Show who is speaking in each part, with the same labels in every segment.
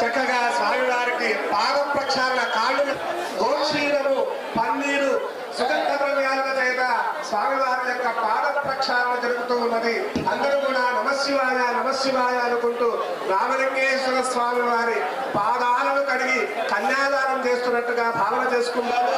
Speaker 1: చక్కగా స్వామివారికి పాద ప్రక్షాళన కాళ్ళు గోక్షీరము పన్నీరు సుగంధ ద్రవ్యాల చేత స్వామివారి యొక్క పాద ప్రక్షాళన జరుగుతూ ఉన్నది. అందరూ కూడా నమశివాయ నమశివాయ అనుకుంటూ రామలింగేశ్వర స్వామి వారి పాదాలను కడిగి కన్యాదానం చేస్తున్నట్టుగా భావన చేసుకుంటారు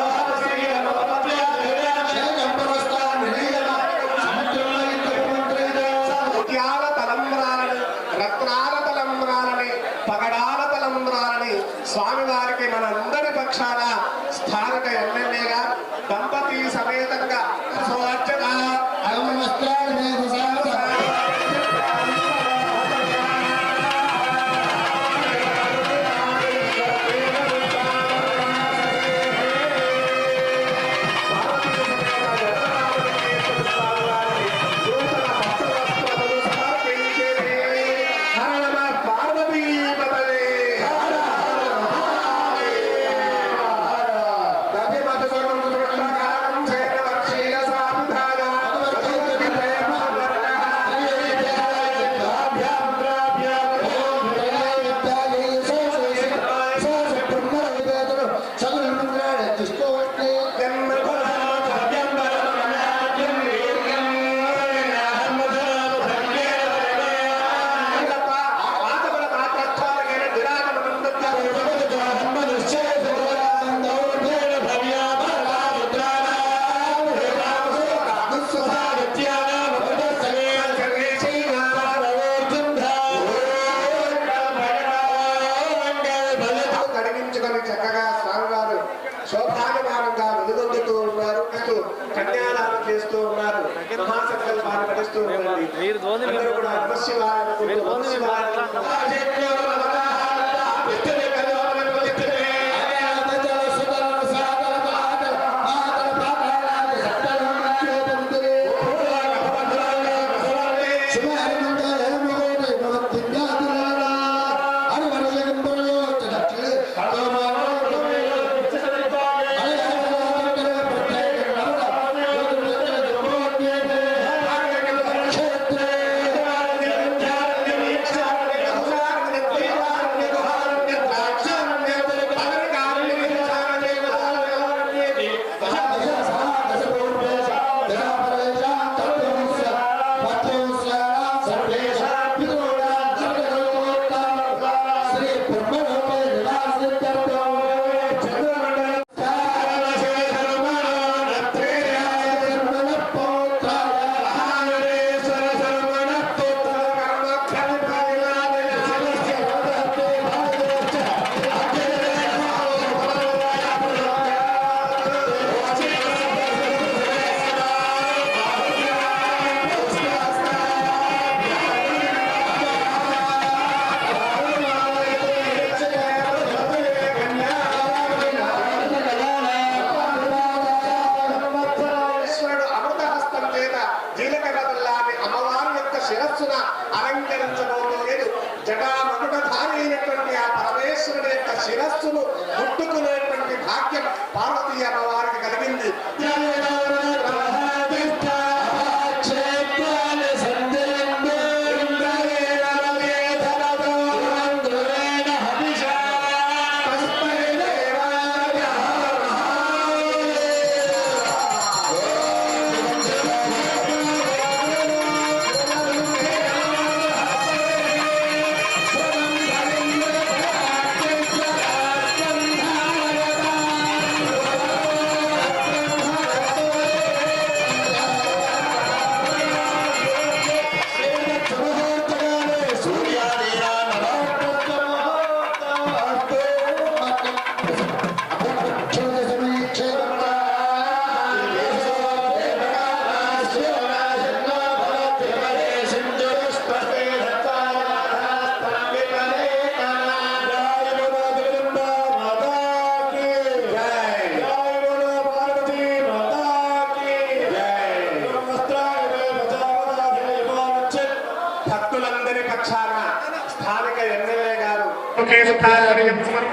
Speaker 1: పగడాల స్వామివారికి మనందరి పక్షాన స్థానిక ఎమ్మెల్యేగా దంపతి సమేతంగా స్వార్చన కడిగించుకొని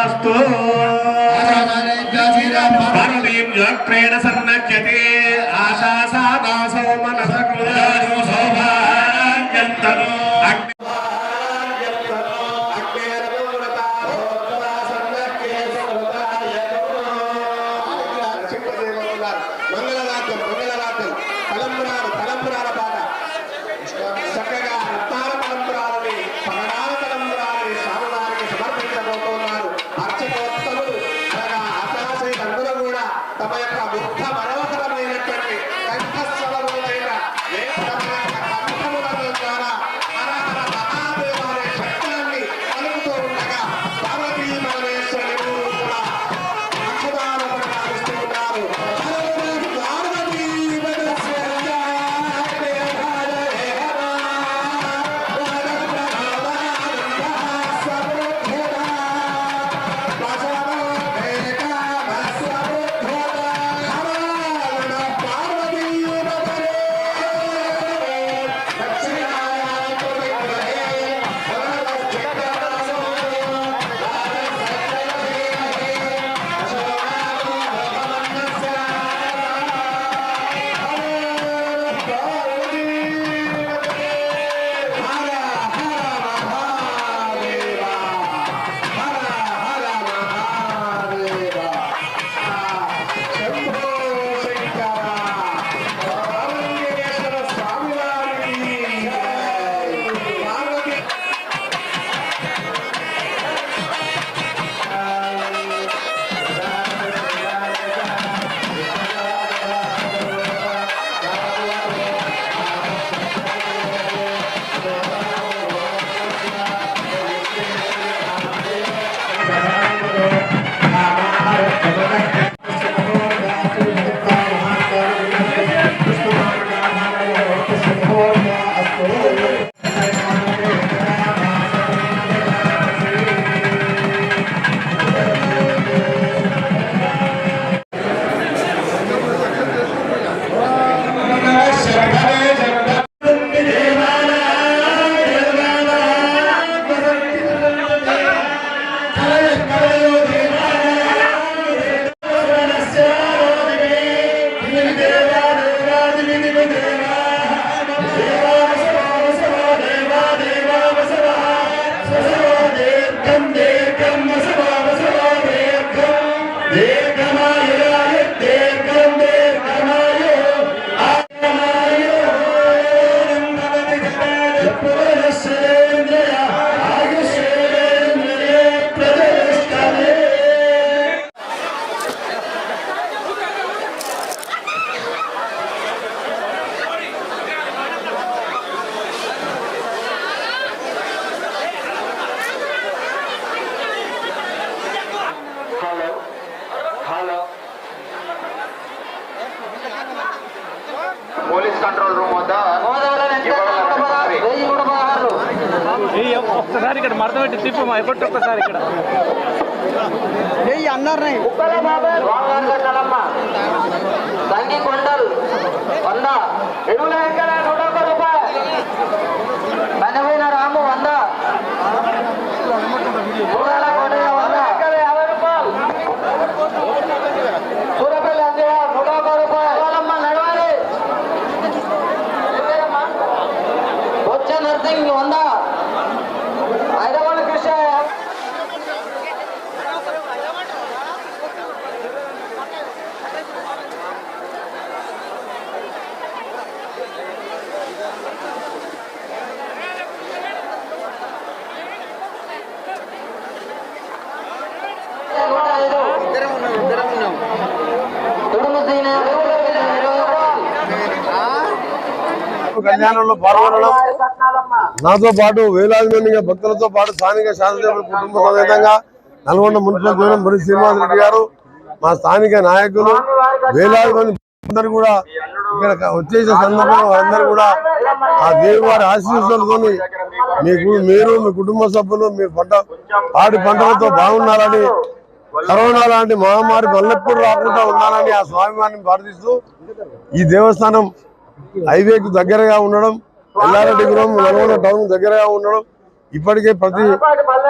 Speaker 2: అస్తు పరమేం
Speaker 1: యోక్రేణ సన్నజ్యతే ఆశాసానా చెప్పమ్మా
Speaker 3: ఎప్పుడు ఒక్కసారి ఇక్కడ నెయ్యి అన్నారు
Speaker 1: సంగి కొండలు వంద ఎరువుల
Speaker 4: స్వామి కళ్యాణంలో పాల్గొనడం. నాతో పాటు వేలాది మంది భక్తులతో పాటు స్థానిక శాసనసభ్యుల కుటుంబ సమేతంగా నల్గొండ మున్సిపల్ చైర్మన్ మురి శ్రీనివాస్ రెడ్డి గారు మా స్థానిక నాయకులు వేలాది మంది అందరూ కూడా ఇక్కడ వచ్చేసిన సందర్భంలో అందరూ కూడా ఆ దేవి వారి ఆశీస్సులతో మీకు మీరు మీ కుటుంబ సభ్యులు మీ పంట పాడి పంటలతో బాగున్నారని కరోనా లాంటి మహమ్మారి మళ్ళెప్పుడు రాకుండా ఉన్నానని ఆ స్వామివారిని ప్రార్థిస్తూ ఈ దేవస్థానం హైవేకు దగ్గరగా ఉండడం ఎల్లారెడ్డిపురం నల్గొండ టౌన్ దగ్గరగా ఉండడం ఇప్పటికే ప్రతి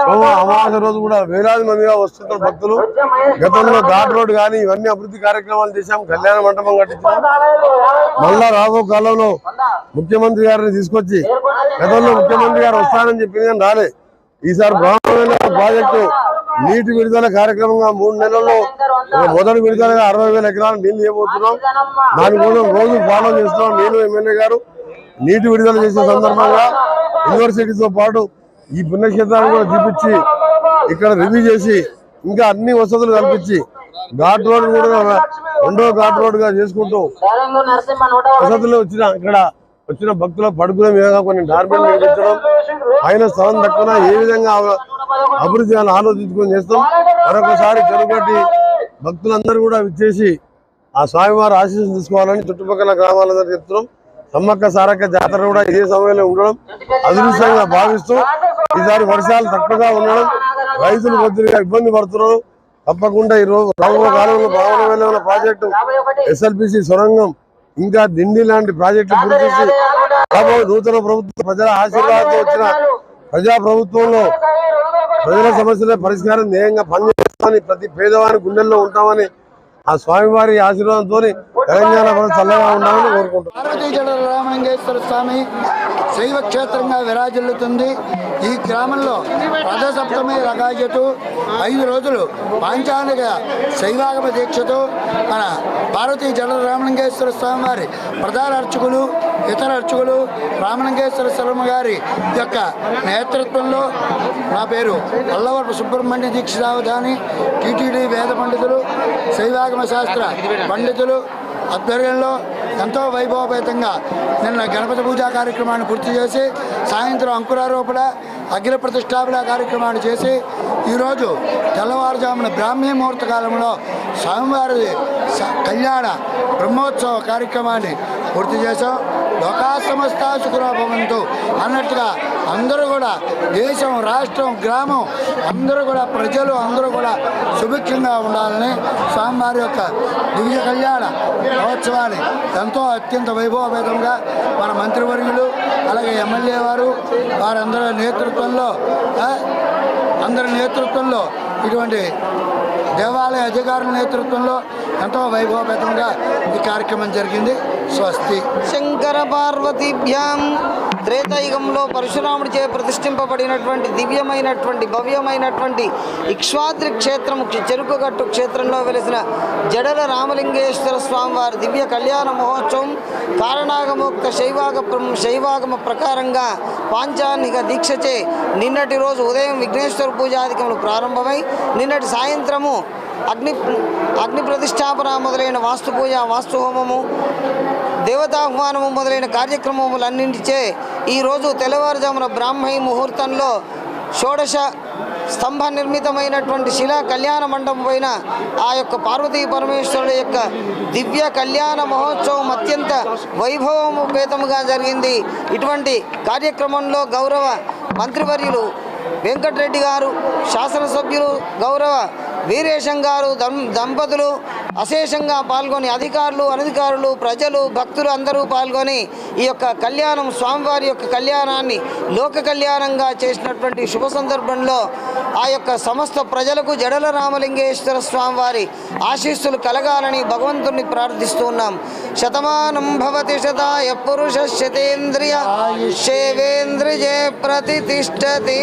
Speaker 4: సోమ అమావాస్య రోజు కూడా వేలాది మందిగా వస్తున్నారు భక్తులు. గతంలో ఘాట్ రోడ్ కానీ ఇవన్నీ అభివృద్ధి కార్యక్రమాలు చేశాం కళ్యాణ మండపం కట్టించాం. మళ్ళా రాబో కాలంలో ముఖ్యమంత్రి గారిని తీసుకొచ్చి గతంలో ముఖ్యమంత్రి గారు వస్తానని చెప్పింది కానీ రాలే. ఈసారి బ్రాహ్మణ ప్రాజెక్టు నీటి విడుదల కార్యక్రమంగా మూడు నెలల్లో మొదటి విడుదలగా అరవై వేల ఎకరాలు నీళ్ళు ఇవ్వబోతున్నాం దాని కోసం రోజు ఫాలో చేస్తున్నాం నేను ఎమ్మెల్యే గారు నీటి విడుదల చేసే సందర్భంగా యూనివర్సిటీతో పాటు ఈ పుణ్యక్షేత్రాన్ని కూడా చూపించి ఇక్కడ రివ్యూ చేసి ఇంకా అన్ని వసతులు కల్పించి ఘాట్ రోడ్ కూడా రెండో ఘాట్ రోడ్గా చేసుకుంటూ వసతులు వచ్చిన ఇక్కడ వచ్చిన భక్తుల పడుకునే విధంగా కొన్ని డార్బెల్ నిర్మించడం పైన స్థలం తక్కువ ఏ విధంగా అభివృద్ధి అని ఆలోచించుకొని చేస్తాం. మరొకసారి చెరుగట్టి భక్తులందరూ కూడా విచ్చేసి ఆ స్వామివారి ఆశీస్సులు తీసుకోవాలని చుట్టుపక్కల గ్రామాలందరూ చెప్తున్నాం. సమ్మక్క సారక్క జాతర కూడా ఇదే సమయంలో ఉండడం అదృష్టంగా భావిస్తూ ఈసారి వర్షాలు తక్కువగా ఉండడం రైతులు కొద్దిగా ఇబ్బంది పడుతున్నారు. తప్పకుండా ఈ రోజు రాబోయే కాలంలో భవన ప్రాజెక్టు ఎస్ఎల్పిసి సొరంగం ఇంకా దిండి లాంటి ప్రాజెక్టులు పూర్తి చేసి రాబోయే నూతన ప్రభుత్వం ప్రజల ఆశీర్వాదంతో వచ్చిన ప్రజా ప్రభుత్వంలో ప్రజల సమస్యల పరిష్కారం ధ్యేయంగా పనిచేస్తామని ప్రతి పేదవాని గుండెల్లో ఉంటామని ఆ స్వామివారి ఆశీర్వాదంతో తెలంగాణ ప్రజలు చల్లగా ఉండాలని కోరుకుంటున్నాం.
Speaker 5: పార్వతీ జడ రామలింగేశ్వర స్వామి శైవ క్షేత్రంగా విరాజిల్లుతుంది. ఈ గ్రామంలో రథసప్తమి రగాజతు ఐదు రోజులు పాంచాలిక శైవాగమ దీక్షతో మన పార్వతీ జడ రామలింగేశ్వర స్వామి వారి ప్రధాన అర్చకులు ఇతర అర్చకులు రామలింగేశ్వర శర్మ గారి యొక్క నేతృత్వంలో నా పేరు అల్లవరపు సుబ్రహ్మణ్య దీక్షితావధాని టీటీడీ వేద పండితులు శైవాగమ శాస్త్ర పండితులు ఆధ్వర్యంలో ఎంతో వైభవపేతంగా నిన్న గణపతి పూజా కార్యక్రమాన్ని పూర్తి చేసి సాయంత్రం అంకురారోపణ అగ్ని ప్రతిష్టాపన కార్యక్రమాన్ని చేసి ఈరోజు తెల్లవారుజామున బ్రాహ్మీ ముహూర్త కాలంలో స్వామివారి కళ్యాణ బ్రహ్మోత్సవ కార్యక్రమాన్ని పూర్తి చేశాం. లోకా సమస్త సుఖరాభవంతు అన్నట్టుగా అందరూ కూడా దేశం రాష్ట్రం గ్రామం అందరూ కూడా ప్రజలు అందరూ కూడా సుభిక్షంగా ఉండాలని స్వామివారి యొక్క దివ్య కళ్యాణ మహోత్సవాన్ని ఎంతో అత్యంత వైభవపేతంగా మన మంత్రివర్యులు అలాగే ఎమ్మెల్యే వారు వారందరి నేతృత్వంలో అందరి నేతృత్వంలో ఇటువంటి దేవాలయ అధికారుల నేతృత్వంలో ఎంతో వైభవపేతంగా ఈ కార్యక్రమం జరిగింది. స్వస్తి.
Speaker 6: శంకర పార్వతీభ్యాం త్రేతాయుగంలో పరశురాముడిచే ప్రతిష్ఠింపబడినటువంటి దివ్యమైనటువంటి భవ్యమైనటువంటి ఇక్ష్వాద్రి క్షేత్రము చెరుకుగట్టు క్షేత్రంలో వెలిసిన జడల రామలింగేశ్వర స్వామి వారి దివ్య కళ్యాణ మహోత్సవం కారణాగమోక్త శైవాగ శైవాగమ ప్రకారంగా పాంచానిక దీక్షచే నిన్నటి రోజు ఉదయం విఘ్నేశ్వర పూజాధికములు ప్రారంభమై నిన్నటి సాయంత్రము అగ్ని అగ్ని ప్రతిష్టాపన మొదలైన వాస్తు పూజ వాస్తు హోమము దేవతాహ్వానము మొదలైన కార్యక్రమములన్నింటిచే ఈరోజు తెల్లవారుజామున బ్రాహ్మీ ముహూర్తంలో షోడశ స్తంభ నిర్మితమైనటువంటి శిలా కళ్యాణ మండపం పైన ఆ యొక్క పార్వతీ పరమేశ్వరుడు యొక్క దివ్య కళ్యాణ మహోత్సవం అత్యంత వైభవోపేతముగా జరిగింది. ఇటువంటి కార్యక్రమంలో గౌరవ మంత్రివర్యులు వెంకటరెడ్డి గారు శాసనసభ్యులు గౌరవ వీరేశం గారు దం దంపతులు అశేషంగా పాల్గొని అధికారులు అనధికారులు ప్రజలు భక్తులు అందరూ పాల్గొని ఈ యొక్క కళ్యాణం స్వామివారి యొక్క కళ్యాణాన్ని లోక కళ్యాణంగా చేసినటువంటి శుభ సందర్భంలో ఆ యొక్క సమస్త ప్రజలకు జడల రామలింగేశ్వర స్వామివారి ఆశీస్సులు కలగాలని భగవంతుణ్ణి ప్రార్థిస్తూ ఉన్నాం. శతమానం భవతి శతాయ పురుష శతేంద్రియ శేవేంద్రియే ప్రతిష్టతి